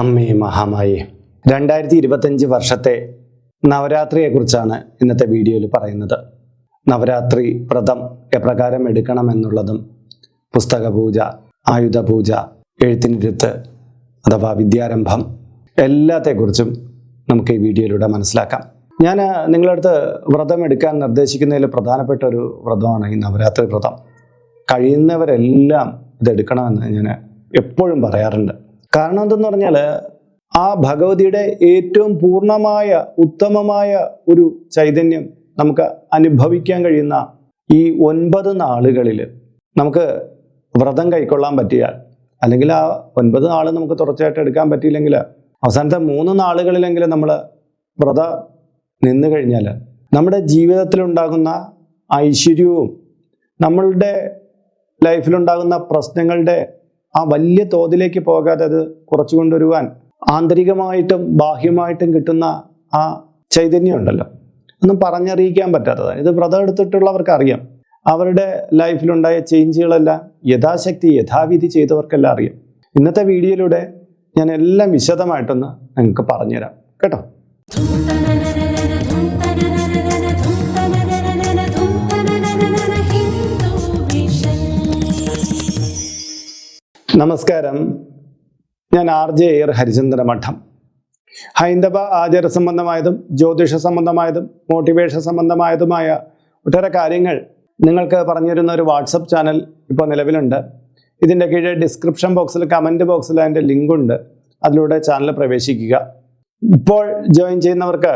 അമ്മേ മഹാമായേ. രണ്ടായിരത്തി ഇരുപത്തഞ്ച് വർഷത്തെ നവരാത്രിയെക്കുറിച്ചാണ് ഇന്നത്തെ വീഡിയോയിൽ പറയുന്നത്. നവരാത്രി വ്രതം എപ്രകാരം എടുക്കണമെന്നുള്ളതും പുസ്തക പൂജ ആയുധ പൂജ എഴുത്തിനിരുത്ത് അഥവാ വിദ്യാരംഭം എല്ലാത്തെക്കുറിച്ചും നമുക്ക് ഈ വീഡിയോയിലൂടെ മനസ്സിലാക്കാം. ഞാൻ നിങ്ങളുടെ അടുത്ത് വ്രതം എടുക്കാൻ നിർദ്ദേശിക്കുന്നതിൽ പ്രധാനപ്പെട്ട ഒരു വ്രതമാണ് ഈ നവരാത്രി വ്രതം. കഴിയുന്നവരെല്ലാം ഇതെടുക്കണമെന്ന് ഞാൻ എപ്പോഴും പറയാറുണ്ട്. കാരണം എന്തെന്ന് പറഞ്ഞാൽ ആ ഭഗവതിയുടെ ഏറ്റവും പൂർണമായ ഉത്തമമായ ഒരു ചൈതന്യം നമുക്ക് അനുഭവിക്കാൻ കഴിയുന്ന ഈ ഒൻപത് നാളുകളിൽ നമുക്ക് വ്രതം കൈക്കൊള്ളാൻ പറ്റിയാൽ അല്ലെങ്കിൽ ആ ഒൻപത് നാൾ നമുക്ക് തുടർച്ചയായിട്ട് എടുക്കാൻ പറ്റിയില്ലെങ്കിൽ അവസാനത്തെ മൂന്ന് നാളുകളിലെങ്കിലും നമ്മൾ വ്രത നിന്ന് കഴിഞ്ഞാൽ നമ്മുടെ ജീവിതത്തിലുണ്ടാകുന്ന ഐശ്വര്യവും നമ്മളുടെ ലൈഫിലുണ്ടാകുന്ന പ്രശ്നങ്ങളുടെ ആ വലിയ തോതിലേക്ക് പോകാതെ അത് കുറച്ചു കൊണ്ടുവരുവാൻ ആന്തരികമായിട്ടും ബാഹ്യമായിട്ടും കിട്ടുന്ന ആ ചൈതന്യം ഉണ്ടല്ലോ ഒന്നും പറഞ്ഞറിയിക്കാൻ പറ്റാത്തതാണ്. ഇത് വ്രതം എടുത്തിട്ടുള്ളവർക്ക് അറിയാം അവരുടെ ലൈഫിലുണ്ടായ ചേഞ്ചുകളെല്ലാം യഥാശക്തി യഥാവിധി ചെയ്തവർക്കെല്ലാം അറിയാം. ഇന്നത്തെ വീഡിയോയിലൂടെ ഞാൻ എല്ലാം വിശദമായിട്ടൊന്ന് നിങ്ങൾക്ക് പറഞ്ഞുതരാം. കേട്ടോ? നമസ്കാരം. ഞാൻ ആർ ജെ എയർ ഹരിചന്ദ്ര മഠം. ഹൈന്ദവ ആചാര സംബന്ധമായതും ജ്യോതിഷ സംബന്ധമായതും മോട്ടിവേഷൻ സംബന്ധമായതുമായ ഒട്ടേറെ കാര്യങ്ങൾ നിങ്ങൾക്ക് പറഞ്ഞു തരുന്ന ഒരു വാട്സപ്പ് ചാനൽ ഇപ്പോൾ നിലവിലുണ്ട്. ഇതിന്റെ കീഴെ ഡിസ്ക്രിപ്ഷൻ ബോക്സിൽ കമന്റ് ബോക്സിൽ അതിന്റെ ലിങ്കുണ്ട് അതിലൂടെ ചാനൽ പ്രവേശിക്കുക. ഇപ്പോൾ ജോയിൻ ചെയ്യുന്നവർക്ക്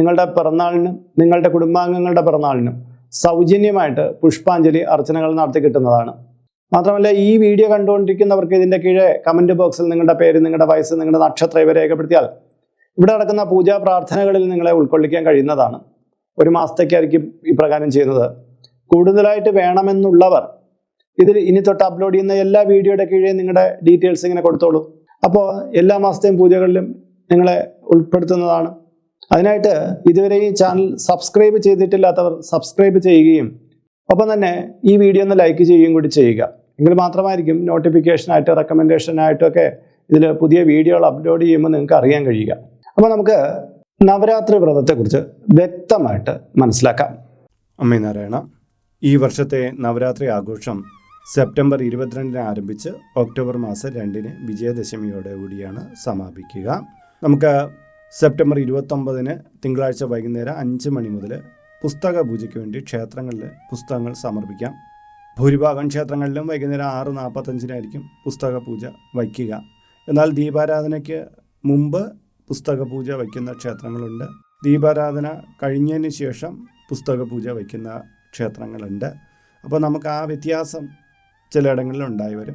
നിങ്ങളുടെ പിറന്നാളിനും നിങ്ങളുടെ കുടുംബാംഗങ്ങളുടെ പിറന്നാളിനും സൗജന്യമായിട്ട് പുഷ്പാഞ്ജലി അർച്ചനകൾ നടത്തി കിട്ടുന്നതാണ്. മാത്രമല്ല ഈ വീഡിയോ കണ്ടുകൊണ്ടിരിക്കുന്നവർക്ക് ഇതിന്റെ കീഴെ കമന്റ് ബോക്സിൽ നിങ്ങളുടെ പേര് നിങ്ങളുടെ വയസ്സ് നിങ്ങളുടെ നക്ഷത്രം ഇവ രേഖപ്പെടുത്തിയാൽ ഇവിടെ നടക്കുന്ന പൂജാ പ്രാർത്ഥനകളിൽ നിങ്ങളെ ഉൾക്കൊള്ളിക്കാൻ കഴിയുന്നതാണ്. ഒരു മാസത്തേക്കായിരിക്കും ഇപ്രകാരം ചെയ്യുന്നത്. കൂടുതലായിട്ട് വേണമെന്നുള്ളവർ ഇതിൽ ഇനി തൊട്ട് അപ്ലോഡ് ചെയ്യുന്ന എല്ലാ വീഡിയോയുടെ കീഴേ നിങ്ങളുടെ ഡീറ്റെയിൽസ് ഇങ്ങനെ കൊടുത്തോളൂ. അപ്പോൾ എല്ലാ മാസത്തെയും പൂജകളിലും നിങ്ങളെ ഉൾപ്പെടുത്തുന്നതാണ്. അതിനായിട്ട് ഇതുവരെ ഈ ചാനൽ സബ്സ്ക്രൈബ് ചെയ്തിട്ടില്ലാത്തവർ സബ്സ്ക്രൈബ് ചെയ്യുകയും ഒപ്പം തന്നെ ഈ വീഡിയോ ഒന്ന് ലൈക്ക് ചെയ്യുകയും കൂടി ചെയ്യുക. എങ്കിൽ മാത്രമായിരിക്കും നോട്ടിഫിക്കേഷനായിട്ട് റെക്കമെൻഡേഷനായിട്ടൊക്കെ ഇതിൽ പുതിയ വീഡിയോകൾ അപ്ലോഡ് ചെയ്യുമ്പോൾ നിങ്ങൾക്ക് അറിയാൻ കഴിയുക. അപ്പോൾ നമുക്ക് നവരാത്രി വ്രതത്തെക്കുറിച്ച് വ്യക്തമായിട്ട് മനസ്സിലാക്കാം. അമ്മേ നാരായണ ഈ വർഷത്തെ നവരാത്രി ആഘോഷം സെപ്റ്റംബർ ഇരുപത്തിരണ്ടിന് ആരംഭിച്ച് ഒക്ടോബർ മാസം രണ്ടിന് വിജയദശമിയോടെ കൂടിയാണ് സമാപിക്കുക. നമുക്ക് സെപ്റ്റംബർ ഇരുപത്തൊമ്പതിന് തിങ്കളാഴ്ച വൈകുന്നേരം അഞ്ച് മണി മുതൽ പുസ്തക പൂജയ്ക്ക് വേണ്ടി ക്ഷേത്രങ്ങളിൽ പുസ്തകങ്ങൾ സമർപ്പിക്കാം. ഭൂരിഭാഗം ക്ഷേത്രങ്ങളിലും വൈകുന്നേരം ആറ് നാൽപ്പത്തഞ്ചിനായിരിക്കും പുസ്തക പൂജ വയ്ക്കുക. എന്നാൽ ദീപാരാധനയ്ക്ക് മുമ്പ് പുസ്തക പൂജ വയ്ക്കുന്ന ക്ഷേത്രങ്ങളുണ്ട്. ദീപാരാധന കഴിഞ്ഞതിന് ശേഷം പുസ്തക പൂജ വയ്ക്കുന്ന ക്ഷേത്രങ്ങളുണ്ട്. അപ്പോൾ നമുക്ക് ആ വ്യത്യാസം ചിലയിടങ്ങളിൽ ഉണ്ടായി വരും.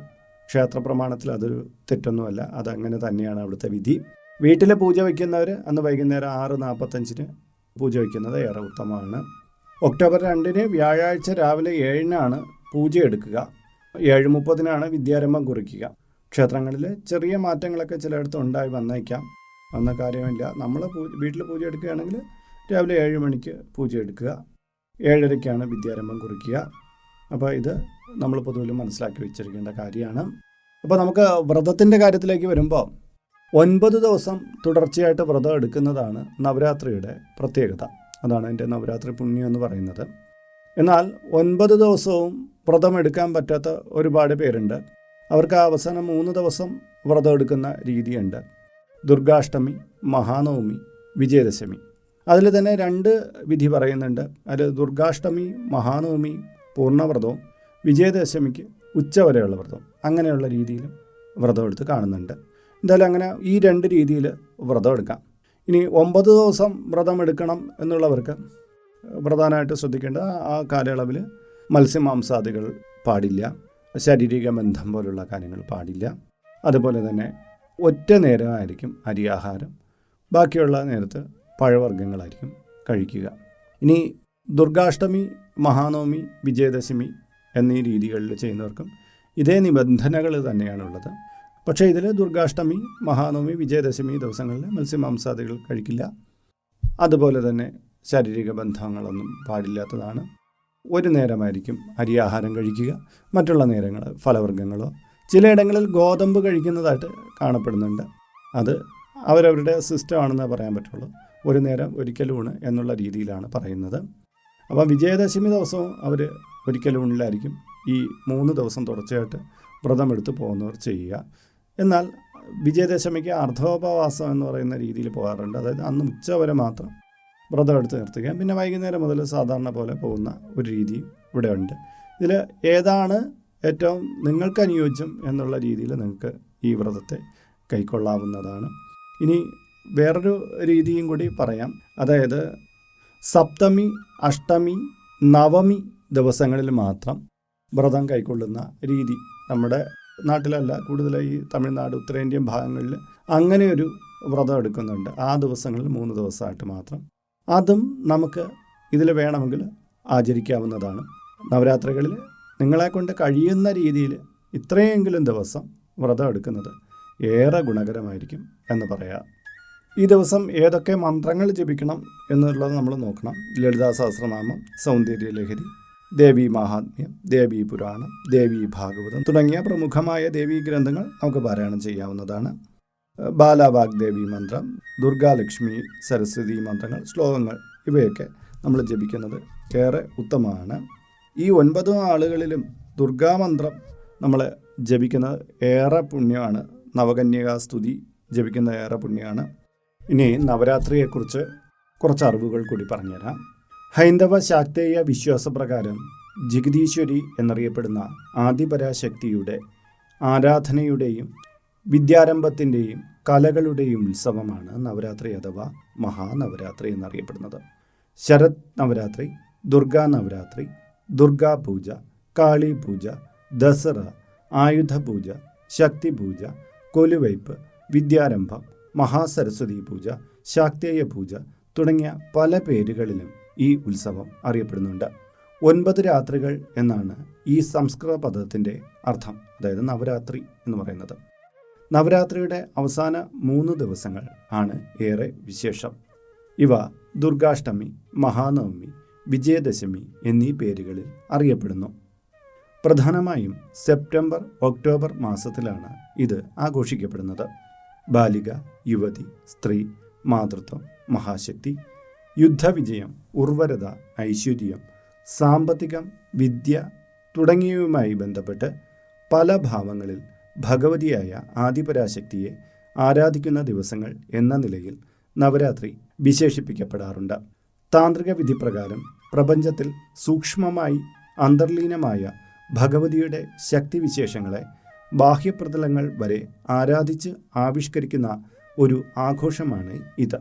ക്ഷേത്ര പ്രമാണത്തിൽ അതൊരു തെറ്റൊന്നുമല്ല അതങ്ങനെ തന്നെയാണ് അവിടുത്തെ വിധി. വീട്ടിലെ പൂജ വയ്ക്കുന്നവർ അന്ന് വൈകുന്നേരം ആറ് നാൽപ്പത്തഞ്ചിന് പൂജ വയ്ക്കുന്നത് ഏറെ ഉത്തമമാണ്. ഒക്ടോബർ രണ്ടിന് വ്യാഴാഴ്ച രാവിലെ ഏഴിനാണ് പൂജ എടുക്കുക. ഏഴ് മുപ്പതിനാണ് വിദ്യാരംഭം കുറിക്കുക. ക്ഷേത്രങ്ങളിൽ ചെറിയ മാറ്റങ്ങളൊക്കെ ചിലയിടത്ത് ഉണ്ടായി വന്നേക്കാം. വന്ന കാര്യമില്ല. നമ്മൾ വീട്ടിൽ പൂജ എടുക്കുകയാണെങ്കിൽ രാവിലെ ഏഴ് മണിക്ക് പൂജ എടുക്കുക. ഏഴരയ്ക്കാണ് വിദ്യാരംഭം കുറിക്കുക. അപ്പോൾ ഇത് നമ്മൾ പൊതുവിൽ മനസ്സിലാക്കി വെച്ചിരിക്കേണ്ട കാര്യമാണ്. അപ്പോൾ നമുക്ക് വ്രതത്തിന്റെ കാര്യത്തിലേക്ക് വരുമ്പോൾ ഒൻപത് ദിവസം തുടർച്ചയായിട്ട് വ്രതം എടുക്കുന്നതാണ് നവരാത്രിയുടെ പ്രത്യേകത. അതാണ് എന്റെ നവരാത്രി പുണ്യം എന്ന് പറയുന്നത്. എന്നാൽ ഒൻപത് ദിവസവും വ്രതം എടുക്കാൻ പറ്റാത്ത ഒരുപാട് പേരുണ്ട്. അവർക്ക് അവസാനം മൂന്ന് ദിവസം വ്രതം എടുക്കുന്ന രീതിയുണ്ട്. ദുർഗാഷ്ടമി മഹാനവമി വിജയദശമി. അതിൽ തന്നെ രണ്ട് വിധി പറയുന്നുണ്ട്. അതിൽ ദുർഗാഷ്ടമി മഹാനവമി പൂർണവ്രതവും വിജയദശമിക്ക് ഉച്ചവരെയുള്ള വ്രതം അങ്ങനെയുള്ള രീതിയിലും വ്രതം എടുത്ത് കാണുന്നുണ്ട്. എന്തായാലും അങ്ങനെ ഈ രണ്ട് രീതിയിൽ വ്രതം എടുക്കാം. ഇനി ഒമ്പത് ദിവസം വ്രതം എടുക്കണം എന്നുള്ളവർക്ക് പ്രധാനമായിട്ട് ശ്രദ്ധിക്കേണ്ടത് ആ കാലയളവിൽ മത്സ്യമാംസാദികൾ പാടില്ല ശാരീരിക ബന്ധം പോലുള്ള കാര്യങ്ങൾ പാടില്ല. അതുപോലെ തന്നെ ഒറ്റ നേരമായിരിക്കും അരിയാഹാരം ബാക്കിയുള്ള നേരത്ത് പഴവർഗങ്ങളായിരിക്കും കഴിക്കുക. ഇനി ദുർഗാഷ്ടമി മഹാനവമി വിജയദശമി എന്നീ രീതികളിൽ ചെയ്യുന്നവർക്കും ഇതേ നിബന്ധനകൾ തന്നെയാണുള്ളത്. പക്ഷേ ഇതിൽ ദുർഗാഷ്ടമി മഹാനവമി വിജയദശമി ദിവസങ്ങളിൽ മത്സ്യമാംസാദികൾ കഴിക്കില്ല. അതുപോലെ തന്നെ ശാരീരിക ബന്ധങ്ങളൊന്നും പാടില്ലാത്തതാണ്. ഒരു നേരമായിരിക്കും അരി ആഹാരം കഴിക്കുക. മറ്റുള്ള നേരങ്ങൾ ഫലവർഗങ്ങളോ ചിലയിടങ്ങളിൽ ഗോതമ്പ് കഴിക്കുന്നതായിട്ട് കാണപ്പെടുന്നുണ്ട്. അത് അവരവരുടെ സിസ്റ്റം ആണെന്ന് പറയാൻ പറ്റുള്ളൂ. ഒരു നേരം ഒരിക്കലൂണ് എന്നുള്ള രീതിയിലാണ് പറയുന്നത്. അപ്പം വിജയദശമി ദിവസവും അവർ ഒരിക്കലൂണിലായിരിക്കും ഈ മൂന്ന് ദിവസം തുടർച്ചയായിട്ട് വ്രതമെടുത്ത് പോകുന്നവർ ചെയ്യുക. എന്നാൽ വിജയദശമിക്ക് അർദ്ധോപവാസം എന്ന് പറയുന്ന രീതിയിൽ പോകാറുണ്ട്. അതായത് അന്ന് ഉച്ചവരെ മാത്രം വ്രതം എടുത്ത് നിർത്തുക. പിന്നെ വൈകുന്നേരം മുതൽ സാധാരണ പോലെ പോകുന്ന ഒരു രീതി ഇവിടെ ഉണ്ട് ഇതിൽ ഏതാണ് ഏറ്റവും നിങ്ങൾക്ക് അനുയോജ്യം എന്നുള്ള രീതിയിൽ നിങ്ങൾക്ക് ഈ വ്രതത്തെ കൈക്കൊള്ളാവുന്നതാണ്. ഇനി വേറൊരു രീതിയും കൂടി പറയാം. അതായത് സപ്തമി അഷ്ടമി നവമി ദിവസങ്ങളിൽ മാത്രം വ്രതം കൈക്കൊള്ളുന്ന രീതി നമ്മുടെ നാട്ടിലല്ല കൂടുതലായി തമിഴ്നാട് ഉത്തരേന്ത്യൻ ഭാഗങ്ങളിൽ അങ്ങനെ ഒരു വ്രതം എടുക്കുന്നുണ്ട്. ആ ദിവസങ്ങളിൽ മൂന്ന് ദിവസമായിട്ട് മാത്രം. അതും നമുക്ക് ഇതിൽ വേണമെങ്കിൽ ആചരിക്കാവുന്നതാണ്. നവരാത്രികളിൽ നിങ്ങളെക്കൊണ്ട് കഴിയുന്ന രീതിയിൽ ഇത്രയെങ്കിലും ദിവസം വ്രതം എടുക്കുന്നത് ഏറെ ഗുണകരമായിരിക്കും എന്ന് പറയാം. ഈ ദിവസം ഏതൊക്കെ മന്ത്രങ്ങൾ ജപിക്കണം എന്നുള്ളത് നമ്മൾ നോക്കണം. ലളിതാ സഹസ്രനാമം സൗന്ദര്യ ലഹരി ദേവി മഹാത്മ്യം ദേവി പുരാണം ദേവി ഭാഗവതം തുടങ്ങിയ പ്രമുഖമായ ദേവീ ഗ്രന്ഥങ്ങൾ നമുക്ക് പാരായണം ചെയ്യാവുന്നതാണ്. ബാലാവാഗ്ദേവി മന്ത്രം ദുർഗാലക്ഷ്മി സരസ്വതി മന്ത്രങ്ങൾ ശ്ലോകങ്ങൾ ഇവയൊക്കെ നമ്മൾ ജപിക്കുന്നത് ഏറെ ഉത്തമമാണ്. ഈ ഒൻപത് ആളുകളിലും ദുർഗാമന്ത്രം നമ്മൾ ജപിക്കുന്നത് ഏറെ പുണ്യമാണ്. നവകന്യകാസ്തുതി ജപിക്കുന്നത് ഏറെ പുണ്യമാണ്. ഇനി നവരാത്രിയെക്കുറിച്ച് കുറച്ച് അറിവുകൾ കൂടി പറഞ്ഞുതരാം. ഹൈന്ദവ ശാക്തേയ വിശ്വാസപ്രകാരം ജഗദീശ്വരി എന്നറിയപ്പെടുന്ന ആദിപരാശക്തിയുടെ ആരാധനയുടെയും വിദ്യാരംഭത്തിന്റെയും കലകളുടെയും ഉത്സവമാണ് നവരാത്രി അഥവാ മഹാനവരാത്രി എന്നറിയപ്പെടുന്നത്. ശരത് നവരാത്രി ദുർഗാ നവരാത്രി ദുർഗാ പൂജ കാളി പൂജ ദസറ ആയുധ പൂജ ശക്തി പൂജ കൊലുവയ്പ് വിദ്യാരംഭം മഹാസരസ്വതി പൂജ ശാക്തേയ പൂജ തുടങ്ങിയ പല പേരുകളിലും ഈ ഉത്സവം അറിയപ്പെടുന്നുണ്ട്. ഒൻപത് രാത്രികൾ എന്നാണ് ഈ സംസ്കൃത പദത്തിന്റെ അർത്ഥം അതായത് നവരാത്രി എന്ന് പറയുന്നത്. നവരാത്രിയുടെ അവസാന മൂന്ന് ദിവസങ്ങൾ ആണ് ഏറെ വിശേഷം. ഇവ ദുർഗാഷ്ടമി മഹാനവമി വിജയദശമി എന്നീ പേരുകളിൽ അറിയപ്പെടുന്നു. പ്രധാനമായും സെപ്റ്റംബർ ഒക്ടോബർ മാസത്തിലാണ് ഇത് ആഘോഷിക്കപ്പെടുന്നത്. ബാലിക യുവതി സ്ത്രീ മാതൃത്വം മഹാശക്തി യുദ്ധവിജയം ഉർവരത ഐശ്വര്യം സാമ്പത്തികം വിദ്യ തുടങ്ങിയവയുമായി ബന്ധപ്പെട്ട് പല ഭാവങ്ങളിൽ ഭഗവതിയായ ആദിപരാശക്തിയെ ആരാധിക്കുന്ന ദിവസങ്ങൾ എന്ന നിലയിൽ നവരാത്രി വിശേഷിപ്പിക്കപ്പെടാറുണ്ട്. താന്ത്രിക വിധിപ്രകാരം പ്രപഞ്ചത്തിൽ സൂക്ഷ്മമായി അന്തർലീനമായ ഭഗവതിയുടെ ശക്തിവിശേഷങ്ങളെ ബാഹ്യപ്രതലങ്ങൾ വരെ ആരാധിച്ച് ആവിഷ്കരിക്കുന്ന ഒരു ആഘോഷമാണ് ഇത്.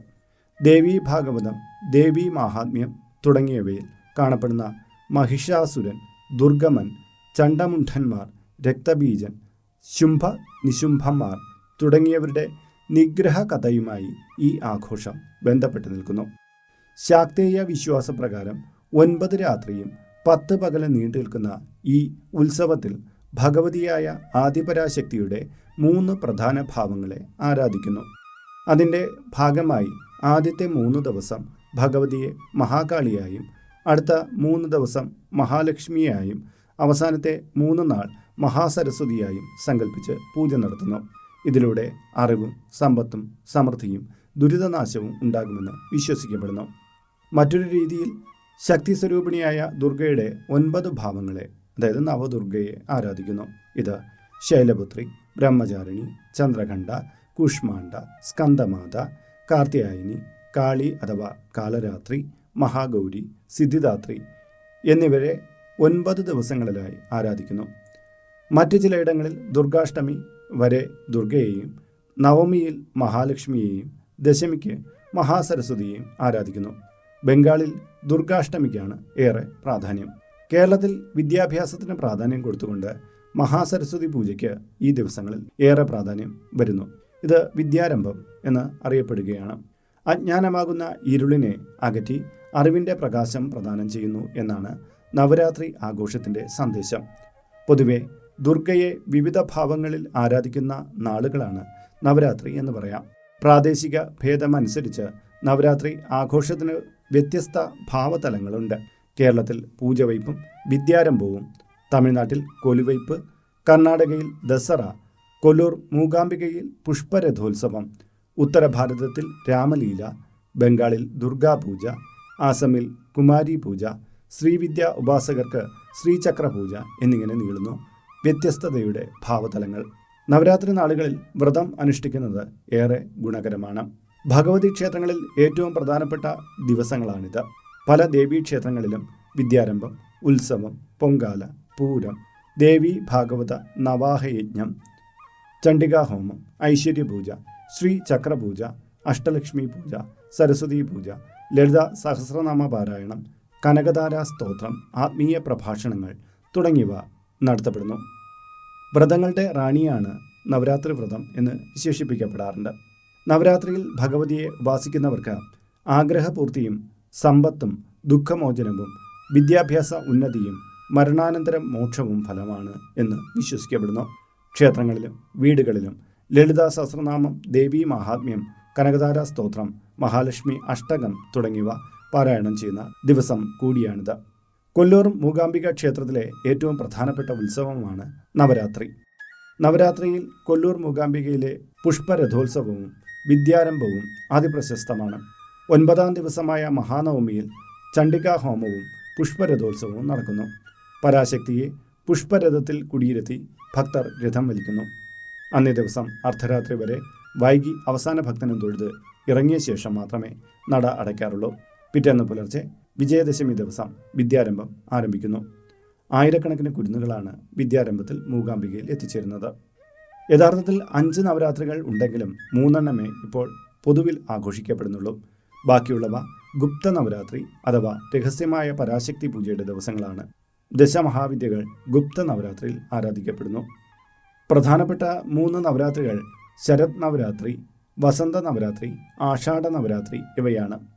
ദേവീ ഭാഗവതം ദേവീ മാഹാത്മ്യം തുടങ്ങിയവയിൽ കാണപ്പെടുന്ന മഹിഷാസുരൻ ദുർഗമൻ ചണ്ടമുണ്ഠന്മാർ രക്തബീജൻ ശുംഭ നിശുംഭന്മാർ തുടങ്ങിയവരുടെ നിഗ്രഹ കഥയുമായി ഈ ആഘോഷം ബന്ധപ്പെട്ട് നിൽക്കുന്നു. ശാക്തേയ വിശ്വാസപ്രകാരം ഒൻപത് രാത്രിയും പത്ത് പകല നീണ്ടു നിൽക്കുന്ന ഈ ഉത്സവത്തിൽ ഭഗവതിയായ ആദിപരാശക്തിയുടെ മൂന്ന് പ്രധാന ഭാവങ്ങളെ ആരാധിക്കുന്നു. അതിന്റെ ഭാഗമായി ആദ്യത്തെ മൂന്ന് ദിവസം ഭഗവതിയെ മഹാകാളിയായും അടുത്ത മൂന്ന് ദിവസം മഹാലക്ഷ്മിയായും അവസാനത്തെ മൂന്ന് നാൾ മഹാസരസ്വതിയായും സങ്കല്പിച്ച് പൂജ നടത്തുന്നു. ഇതിലൂടെ അറിവും സമ്പത്തും സമൃദ്ധിയും ദുരിതനാശവും ഉണ്ടാകുമെന്ന് വിശ്വസിക്കപ്പെടുന്നു. മറ്റൊരു രീതിയിൽ ശക്തി സ്വരൂപിണിയായ ദുർഗയുടെ ഒൻപത് ഭാവങ്ങളെ അതായത് നവദുർഗയെ ആരാധിക്കുന്നു. ഇത് ശൈലപുത്രി ബ്രഹ്മചാരിണി ചന്ദ്രഖണ്ഡ കുഷ്മാണ്ഡ സ്കന്ദമാത കാർത്തിയായനി കാളി അഥവാ കാലരാത്രി മഹാഗൗരി സിദ്ധിദാത്രി എന്നിവരെ ഒൻപത് ദിവസങ്ങളിലായി ആരാധിക്കുന്നു. മറ്റു ചിലയിടങ്ങളിൽ ദുർഗാഷ്ടമി വരെ ദുർഗയെയും നവമിയിൽ മഹാലക്ഷ്മിയെയും ദശമിക്ക് മഹാസരസ്വതിയെയും ആരാധിക്കുന്നു. ബംഗാളിൽ ദുർഗാഷ്ടമിക്കാണ് ഏറെ പ്രാധാന്യം. കേരളത്തിൽ വിദ്യാഭ്യാസത്തിന് പ്രാധാന്യം കൊടുത്തുകൊണ്ട് മഹാസരസ്വതി പൂജയ്ക്ക് ഈ ദിവസങ്ങളിൽ ഏറെ പ്രാധാന്യം വരുന്നു. ഇത് വിദ്യാരംഭം എന്ന് അറിയപ്പെടുകയാണ്. അജ്ഞാനമാകുന്ന ഇരുളിനെ അകറ്റി അറിവിന്റെ പ്രകാശം പ്രദാനം ചെയ്യുന്നു എന്നാണ് നവരാത്രി ആഘോഷത്തിന്റെ സന്ദേശം. പൊതുവെ ദുർഗയെ വിവിധ ഭാവങ്ങളിൽ ആരാധിക്കുന്ന നാളുകളാണ് നവരാത്രി എന്ന് പറയാം. പ്രാദേശിക ഭേദമനുസരിച്ച് നവരാത്രി ആഘോഷത്തിന് വ്യത്യസ്ത ഭാവതലങ്ങളുണ്ട്. കേരളത്തിൽ പൂജവയ്പും വിദ്യാരംഭവും തമിഴ്നാട്ടിൽ കൊലുവയ്പ് കർണാടകയിൽ ദസറ കൊല്ലൂർ മൂകാംബികയിൽ പുഷ്പരഥോത്സവം ഉത്തരഭാരതത്തിൽ രാമലീല ബംഗാളിൽ ദുർഗാപൂജ ആസമിൽ കുമാരി പൂജ ശ്രീവിദ്യ ഉപാസകർക്ക് ശ്രീചക്ര പൂജ എന്നിങ്ങനെ നീളുന്നു. വ്യത്യസ്തതയുടെ ഭാവതലങ്ങൾ. നവരാത്രി നാളുകളിൽ വ്രതം അനുഷ്ഠിക്കുന്നത് ഏറെ ഗുണകരമാണ്. ഭഗവതി ക്ഷേത്രങ്ങളിൽ ഏറ്റവും പ്രധാനപ്പെട്ട ദിവസങ്ങളാണിത്. പല ദേവീക്ഷേത്രങ്ങളിലും വിദ്യാരംഭം ഉത്സവം പൊങ്കാല പൂരം ദേവി ഭാഗവത നവാഹയജ്ഞം ചണ്ഡികാഹോമം ഐശ്വര്യപൂജ ശ്രീ ചക്രപൂജ അഷ്ടലക്ഷ്മി പൂജ സരസ്വതി പൂജ ലളിത സഹസ്രനാമ പാരായണം കനകധാര സ്തോത്രം ആത്മീയ പ്രഭാഷണങ്ങൾ തുടങ്ങിയവ നടത്തപ്പെടുന്നു. വ്രതങ്ങളുടെ റാണിയാണ് നവരാത്രി വ്രതം എന്ന് വിശേഷിപ്പിക്കപ്പെടാറുണ്ട്. നവരാത്രിയിൽ ഭഗവതിയെ ഉപാസിക്കുന്നവർക്ക് ആഗ്രഹപൂർത്തിയും സമ്പത്തും ദുഃഖമോചനവും വിദ്യാഭ്യാസ ഉന്നതിയും മരണാനന്തരം മോക്ഷവും ഫലമാണ് എന്ന് വിശ്വസിക്കപ്പെടുന്നു. ക്ഷേത്രങ്ങളിലും വീടുകളിലും ലളിതാ സഹസ്രനാമം ദേവീ മഹാത്മ്യം കനകതാര സ്തോത്രം മഹാലക്ഷ്മി അഷ്ടകം തുടങ്ങിയവ പാരായണം ചെയ്യുന്ന ദിവസം കൂടിയാണിത്. കൊല്ലൂർ മൂകാംബിക ക്ഷേത്രത്തിലെ ഏറ്റവും പ്രധാനപ്പെട്ട ഉത്സവമാണ് നവരാത്രി. നവരാത്രിയിൽ കൊല്ലൂർ മൂകാംബികയിലെ പുഷ്പരഥോത്സവവും വിദ്യാരംഭവും അതിപ്രശസ്തമാണ്. ഒൻപതാം ദിവസമായ മഹാനവമിയിൽ ചണ്ഡികാ ഹോമവും പുഷ്പരഥോത്സവവും നടക്കുന്നു. പരാശക്തിയെ പുഷ്പരഥത്തിൽ കുടിയിരുത്തി ഭക്തർ രഥം വലിക്കുന്നു. അന്നേ ദിവസം അർദ്ധരാത്രി വരെ വൈകി അവസാന ഭക്തനും തൊഴുത് ഇറങ്ങിയ ശേഷം മാത്രമേ നട അടയ്ക്കാറുള്ളൂ. പിറ്റേന്ന് പുലർച്ചെ വിജയദശമി ദിവസം വിദ്യാരംഭം ആരംഭിക്കുന്നു. ആയിരക്കണക്കിന് കുരുന്നുകളാണ് വിദ്യാരംഭത്തിൽ മൂകാംബികയിൽ എത്തിച്ചേരുന്നത്. യഥാർത്ഥത്തിൽ അഞ്ച് നവരാത്രികൾ ഉണ്ടെങ്കിലും മൂന്നെണ്ണമേ ഇപ്പോൾ പൊതുവിൽ ആഘോഷിക്കപ്പെടുന്നുള്ളൂ. ബാക്കിയുള്ളവ ഗുപ്ത നവരാത്രി അഥവാ രഹസ്യമായ പരാശക്തി പൂജയുടെ ദിവസങ്ങളാണ്. ദശമഹാവിദ്യകൾ ഗുപ്ത നവരാത്രിയിൽ ആരാധിക്കപ്പെടുന്നു. പ്രധാനപ്പെട്ട മൂന്ന് നവരാത്രികൾ ശരത് നവരാത്രി വസന്ത നവരാത്രി ആഷാഢ നവരാത്രി ഇവയാണ്.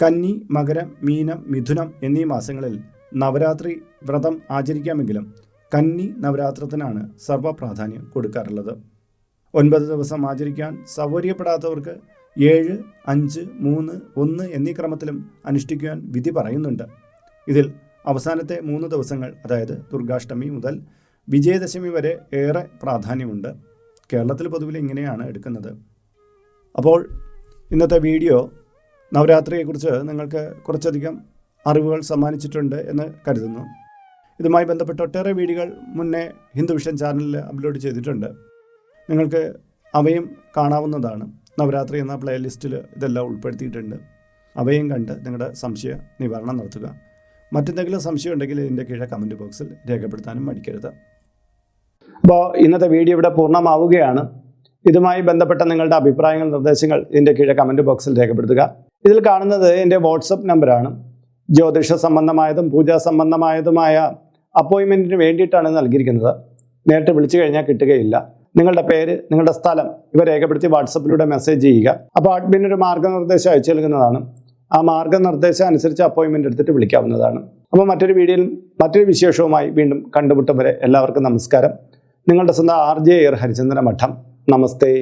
കന്നി മകരം മീനം മിഥുനം എന്നീ മാസങ്ങളിൽ നവരാത്രി വ്രതം ആചരിക്കാമെങ്കിലും കന്നി നവരാത്രത്തിനാണ് സർവപ്രാധാന്യം കൊടുക്കാറുള്ളത്. ഒൻപത് ദിവസം ആചരിക്കാൻ സൗകര്യപ്പെടാത്തവർക്ക് ഏഴ് അഞ്ച് മൂന്ന് ഒന്ന് എന്നീ ക്രമത്തിലും അനുഷ്ഠിക്കുവാൻ വിധി പറയുന്നുണ്ട്. ഇതിൽ അവസാനത്തെ മൂന്ന് ദിവസങ്ങൾ അതായത് ദുർഗാഷ്ടമി മുതൽ വിജയദശമി വരെ ഏറെ പ്രാധാന്യമുണ്ട്. കേരളത്തിൽ പൊതുവിൽ ഇങ്ങനെയാണ് എടുക്കുന്നത്. അപ്പോൾ ഇന്നത്തെ വീഡിയോ നവരാത്രിയെക്കുറിച്ച് നിങ്ങൾക്ക് കുറച്ചധികം അറിവുകൾ സമ്മാനിച്ചിട്ടുണ്ട് എന്ന് കരുതുന്നു. ഇതുമായി ബന്ധപ്പെട്ട ഒട്ടേറെ വീഡിയോകൾ മുന്നേ ഹിന്ദു വിഷൻ ചാനലിൽ അപ്ലോഡ് ചെയ്തിട്ടുണ്ട്. നിങ്ങൾക്ക് അവയും കാണാവുന്നതാണ്. നവരാത്രി എന്ന പ്ലേലിസ്റ്റിൽ ഇതെല്ലാം ഉൾപ്പെടുത്തിയിട്ടുണ്ട്. അവയും കണ്ട് നിങ്ങളുടെ സംശയ നിവാരണം നടത്തുക. മറ്റെന്തെങ്കിലും സംശയം ഉണ്ടെങ്കിൽ ഇതിന്റെ കീഴെ കമന്റ് ബോക്സിൽ രേഖപ്പെടുത്താനും മടിക്കരുത്. അപ്പോൾ ഇന്നത്തെ വീഡിയോ ഇവിടെ പൂർണമാവുകയാണ്. ഇതുമായി ബന്ധപ്പെട്ട നിങ്ങളുടെ അഭിപ്രായങ്ങൾ നിർദ്ദേശങ്ങൾ ഇതിന്റെ കീഴെ കമന്റ് ബോക്സിൽ രേഖപ്പെടുത്തുക. ഇതിൽ കാണുന്നത് എന്റെ വാട്സപ്പ് നമ്പറാണ്. ജ്യോതിഷ സംബന്ധമായതും പൂജാ സംബന്ധമായതുമായ അപ്പോയിൻമെന്റിന് വേണ്ടിയിട്ടാണ് നൽകിയിരിക്കുന്നത്. നേരിട്ട് വിളിച്ചു കഴിഞ്ഞാൽ കിട്ടുകയില്ല. നിങ്ങളുടെ പേര് നിങ്ങളുടെ സ്ഥലം ഇവ രേഖപ്പെടുത്തി വാട്സപ്പിലൂടെ മെസ്സേജ് ചെയ്യുക. അപ്പോൾ അഡ്മിൻ ഒരു മാർഗനിർദ്ദേശം അയച്ചു നൽകുന്നതാണ്. ആ മാർഗനിർദ്ദേശം അനുസരിച്ച് അപ്പോയിൻമെന്റ് എടുത്തിട്ട് വിളിക്കാവുന്നതാണ്. അപ്പോൾ മറ്റൊരു വീഡിയോയിൽ മറ്റൊരു വിശേഷവുമായി വീണ്ടും കണ്ടുമുട്ടും വരെ എല്ലാവർക്കും നമസ്കാരം. നിങ്ങളുടെ സ്വന്തം ആർ ജെ എയർ ഹരിചന്ദ്ര മഠം നമസ്തേ.